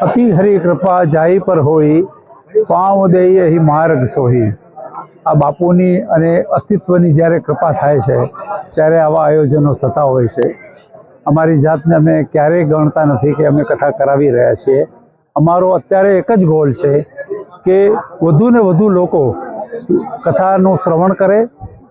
અતિ હરી કૃપા જાય પર હોય પાવ દઈ અહીં માર્ગ સોહી આ બાપુની અને અસ્તિત્વની જ્યારે કૃપા થાય છે ત્યારે આવા આયોજનો થતા હોય છે અમારી જાતને અમે ક્યારેય ગણતા નથી કે અમે કથા કરાવી રહ્યા છીએ અમારો અત્યારે એક જ ગોલ છે કે વધુ ને વધુ લોકો કથાનું શ્રવણ કરે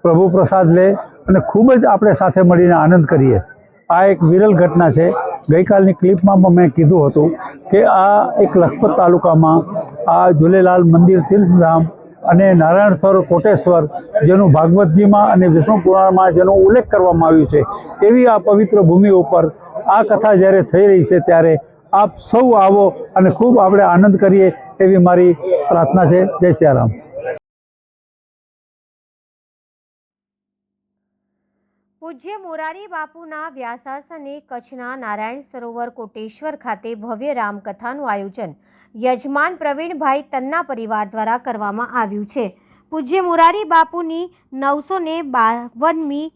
પ્રભુ પ્રસાદ લે અને ખૂબ જ આપણે સાથે મળીને આનંદ કરીએ આ એક વિરલ ઘટના છે ગઈકાલની ક્લિપમાં મેં કીધું હતું કે આ એક લખપત તાલુકામાં આ ઝૂલેલાલ મંદિર તીર્થધામ અને નારાયણ સર કોટેશ્વર જેનું ભાગવતજીમાં અને વિષ્ણુ પુરાણમાં જેનો ઉલ્લેખ કરવામાં આવ્યો છે, એવી આ પવિત્ર ભૂમિ ઉપર આ કથા જ્યારે થઈ રહી છે ત્યારે આપ સૌ આવો અને ખૂબ આપણે આનંદ કરીએ એવી મારી પ્રાર્થના છે. જય સિયારામ પૂજ્ય મોરારી બાપુના વ્યાસાસને કચ્છના નારાયણ સરોવર કોટેશ્વર ખાતે ભવ્ય રામકથાનું આયોજન યજમાન પ્રવીણભાઈ તન્ના પરિવાર દ્વારા કરવામાં આવ્યું છે. પૂજ્ય મોરારી બાપુની નવસો ને બાવનમી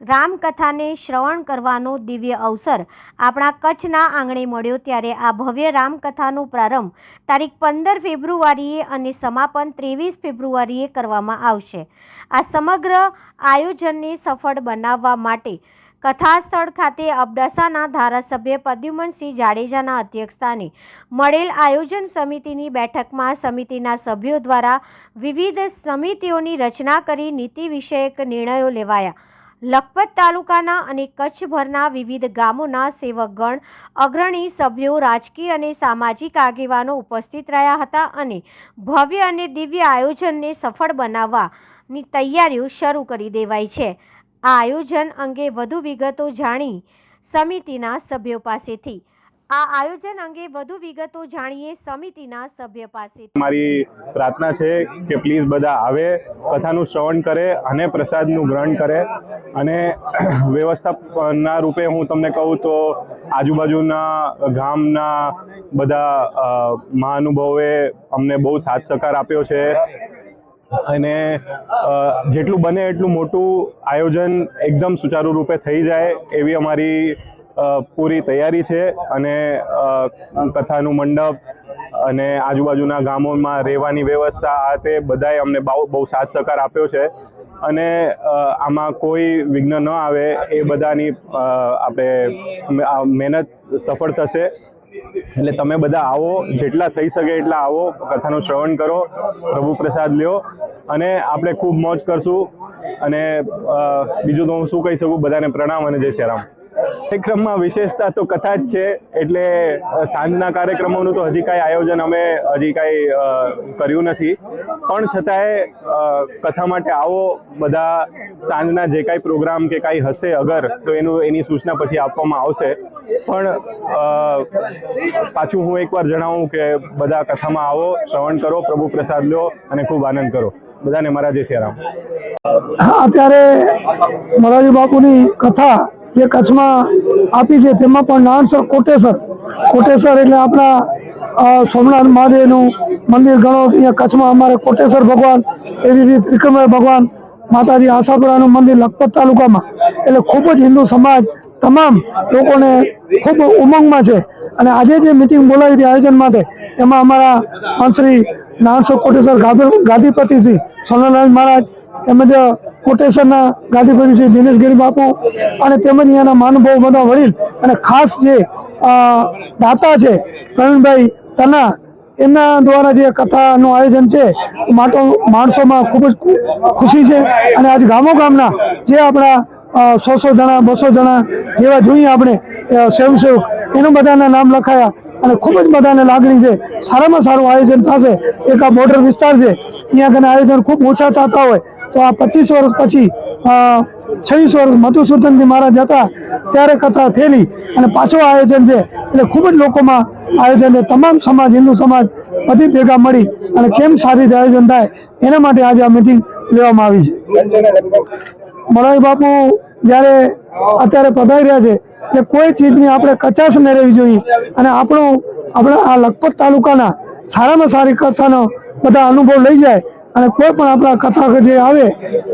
રામકથાને શ્રવણ કરવાનો દિવ્ય અવસર આપણા કચ્છના આંગણે મળ્યો ત્યારે આ ભવ્ય રામકથાનો પ્રારંભ તારીખ પંદર ફેબ્રુઆરીએ અને સમાપન ત્રેવીસ ફેબ્રુઆરીએ કરવામાં આવશે. આ સમગ્ર આયોજનને સફળ બનાવવા માટે કથા સ્થળ ખાતે અબડાસાના ધારાસભ્ય પ્રદ્યુમનસિંહ જાડેજાના અધ્યક્ષસ્થાને મળેલ આયોજન સમિતિની બેઠકમાં સમિતિના સભ્યો દ્વારા વિવિધ સમિતિઓની રચના કરી નીતિ વિષયક નિર્ણયો લેવાયા. લખપત તાલુકાના અને કચ્છભરના વિવિધ ગામોના સેવકગણ, અગ્રણી સભ્યો, રાજકીય અને સામાજિક આગેવાનો ઉપસ્થિત રહ્યા હતા અને ભવ્ય અને દિવ્ય આયોજનને સફળ બનાવવાની તૈયારીઓ શરૂ કરી દેવાઈ છે. આ આયોજન અંગે વધુ વિગતો જાણી સમિતિના સભ્યો પાસેથી. આ આયોજન અંગે વધુ વિગતો જાણીએ સમિતિના સભ્ય પાસેથી. મારી પ્રાર્થના છે કે પ્લીઝ બધા આવે, કથાનું શ્રવણ કરે અને પ્રસાદનું ગ્રહણ કરે. અને વ્યવસ્થાના રૂપે હું તમને કહું તો આજુબાજુના ગામના બધા મહાનુભાવોએ અમને બહુ સાથ સહકાર આપ્યો છે. અને જેટલું બને એટલું મોટું આયોજન એકદમ સુચારુ રૂપે થઈ જાય એવી અમારી પૂરી તૈયારી છે. અને કથાનું મંડપ અને આજુબાજુના ગામોમાં રહેવાની વ્યવસ્થા આ તે બધાએ અમને બહુ બહુ સાથ સહકાર આપ્યો છે. અને આમાં કોઈ વિઘ્ન ન આવે એ બધાની આપણે મહેનત સફળ થશે. એટલે તમે બધા આવો, જેટલા થઈ શકે એટલા આવો, કથાનું શ્રવણ કરો પ્રભુ પ્રસાદ લ્યો. અને આપણે ખૂબ મોજ કરશું. અને બીજું તો હું શું કહી શકું? બધાને પ્રણામ અને જય શ્રી રામ. કાર્યક્રમમાં વિશેષતા તો કથા જ છે. એટલે સાંજના કાર્યક્રમોનું તો હજી કાંઈ આયોજન અમે હજી કાંઈ કર્યું નથી. પણ છતાંય કથા માટે આવો બધા સાંજના જે કાંઈ પ્રોગ્રામ કે કાંઈ હશે અગર, તો એનું, એની સૂચના પછી આપવામાં આવશે. પણ પાછું હું એકવાર જણાવું કે બધા કથામાં આવો, શ્રવણ કરો, પ્રભુ પ્રસાદ લો અને ખૂબ આનંદ કરો. બધાને મારા જય સિયા રામ. અત્યારે મોરારી બાપુની કથા જે કચ્છમાં આપી છે. તેમાં પણ નાનસર કોટેશ્વર કોટેશ્વર એટલે આપણા સોમનાથ મહાદેવનું મંદિર ગણો. અહીંયા કચ્છમાં અમારે કોટેશ્વર ભગવાન, એવી રીતે ત્રિકમય ભગવાન માતાજી આશાપુરાનું મંદિર લખપત તાલુકામાં. એટલે ખૂબ જ હિન્દુ સમાજ તમામ લોકોને ખૂબ ઉમંગમાં છે. અને આજે જે મિટિંગ બોલાવી હતી આયોજન માટે, એમાં અમારા મંત્રી નાનસો કોટેશ્વર ગાદી- ગાદીપતિશ્રી સોનાલાલ મહારાજ તેમજ કોટેશ્વરના ગાદીપતિ શ્રી દિનેશગીરી બાપુ અને તેમજ અહીંયાના મહાનુભાવ બધા વડીલ અને ખાસ જે દાતા છે, પ્રવીણભાઈ તના એમના દ્વારા જે કથાનું આયોજન છે માટો, માણસોમાં ખૂબ જ ખુશી છે અને આજ ગામો ગામના જે આપણા સો સો જણા, બસો જણા જેવા જોઈએ આપણે સ્વયંસેવક, એનું બધાના નામ લખાયા અને ખૂબ જ બધાને લાગણી છે. સારામાં સારું આયોજન થશે. એક આ બોર્ડર વિસ્તાર છે. અહીંયા કને આયોજન ખૂબ ઓછા થતા હોય. તો આ પચીસ વર્ષ પછી છવ્વીસ વર્ષ મધુસૂદનજી મહારાજ હતા, ત્યારે કથા થયેલી. અને પાછું આયોજન છે, એટલે ખૂબ જ લોકોમાં આયોજન છે. તમામ સમાજ, હિન્દુ સમાજ બધી ભેગા મળી અને કેમ સારી રીતે આયોજન થાય, એના માટે આજે આ મિટિંગ લેવામાં આવી છે. મોરારી બાપુ જ્યારે અત્યારે પધારી રહ્યા છે કે કોઈ ચીજની આપણે કચાશ ન રહેવી જોઈએ. અને આપણું, આપણા આ લખપત તાલુકાના સારામાં સારી કથાનો બધા અનુભવ લઈ જાય અને કોઈ પણ આપણા કથા જે આવે,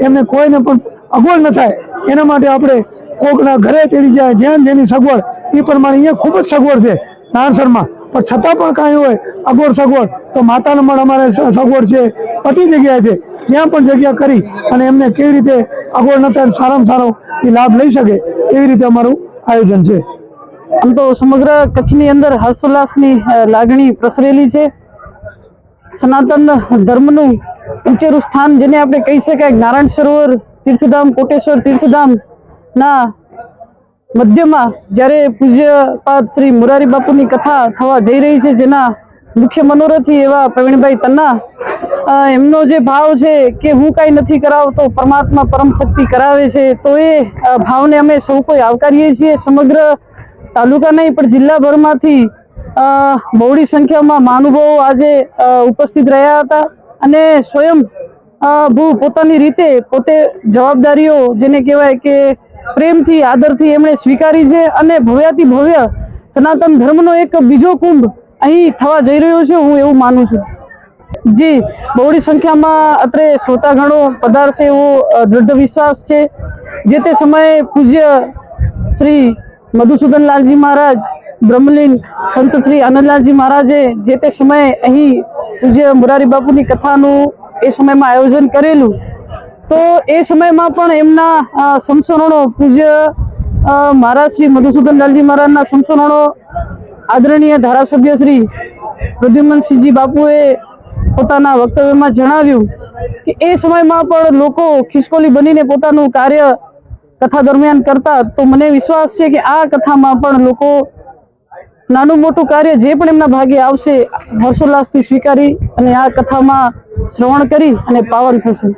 એમને કોઈને પણ અગવડ ન થાય. એના માટે આપણે કોકના ઘરે તેડી જાય જ્યાં જેની સગવડ એ પ્રમાણે અહીંયા ખૂબ જ સગવડ છે નાણસરમાં પણ છતાં પણ કાંઈ હોય, અગવડ સગવડ, તો માતાનો પણ અમારે સગવડ છે બધી જગ્યાએ છે. જ્યાં પણ જગ્યા કરી અને એમને કેવી રીતે અગવડ ન થાય સારામાં સારો એ લાભ લઈ શકે, એવી રીતે અમારું આયોજન છે. આમ તો સમગ્ર કચ્છની અંદર હર્ષોલ્લાસની લાગણી પ્રસરેલી છે. સનાતન ધર્મનું ઊંચેરું સ્થાન જેને આપણે કહી શકાય નારાયણ સરોવર, તીર્થધામ, કોટેશ્વર, તીર્થધામ ના મધ્યમાં જ્યારે પૂજ્યપાદ શ્રી મુરારી બાપુની કથા થવા જઈ રહી છે, જેના મુખ્ય મનોરથી એવા પ્રવીણભાઈ તન્ના એમનો જે ભાવ છે કે હું કાંઈ નથી કરાવતો, પરમાત્મા પરમ શક્તિ કરાવે છે, તો એ ભાવને અમે સૌ કોઈ આવકારીએ છીએ. સમગ્ર તાલુકા નહીં, પણ જિલ્લાભરમાંથી બહોળી સંખ્યામાં મહાનુભાવો આજે ઉપસ્થિત રહ્યા હતા. અને સ્વયં ભૂ પોતાની રીતે પોતે જવાબદારીઓ જેને કહેવાય કે પ્રેમથી, આદરથી એમણે સ્વીકારી છે અને ભવ્યાથી ભવ્ય સનાતન ધર્મનો એક બીજો કુંભ અહીં થવા જઈ રહ્યો છે, હું એવું માનું છું. જી બહોળી સંખ્યામાં અત્રે શ્રોતાગણો પધારશે એવો દૃઢ વિશ્વાસ છે, જે તે સમયે પૂજ્ય શ્રી મધુસૂદન લાલજી મહારાજ, બ્રહ્મલીન સંત શ્રી આનંદલાલજી મહારાજે જે તે સમયે અહીં પૂજ્ય મુરારી બાપુની કથાનું એ સમયમાં આયોજન કરેલું તો એ સમયમાં પણ એમના અ, સંસ્મરણો પૂજ્ય મહારાજ શ્રી મધુસૂદન લાલજી મહારાજના સંસ્મરણો આદરણીય ધારાસભ્ય શ્રી પ્રદ્યુમનસિંહજી બાપુએ પોતાના વક્તવ્યમાં જણાવ્યું કે એ સમયમાં પણ લોકો ખિસકોલી બનીને પોતાનું કાર્ય કથા દરમિયાન કરતા તો મને વિશ્વાસ છે કે આ કથામાં પણ લોકો નાનું મોટું કાર્ય જે પણ એમના ભાગે આવશે, હર્ષોલ્લાસથી સ્વીકારી અને આ કથામાં શ્રવણ કરી અને પાવન થશે.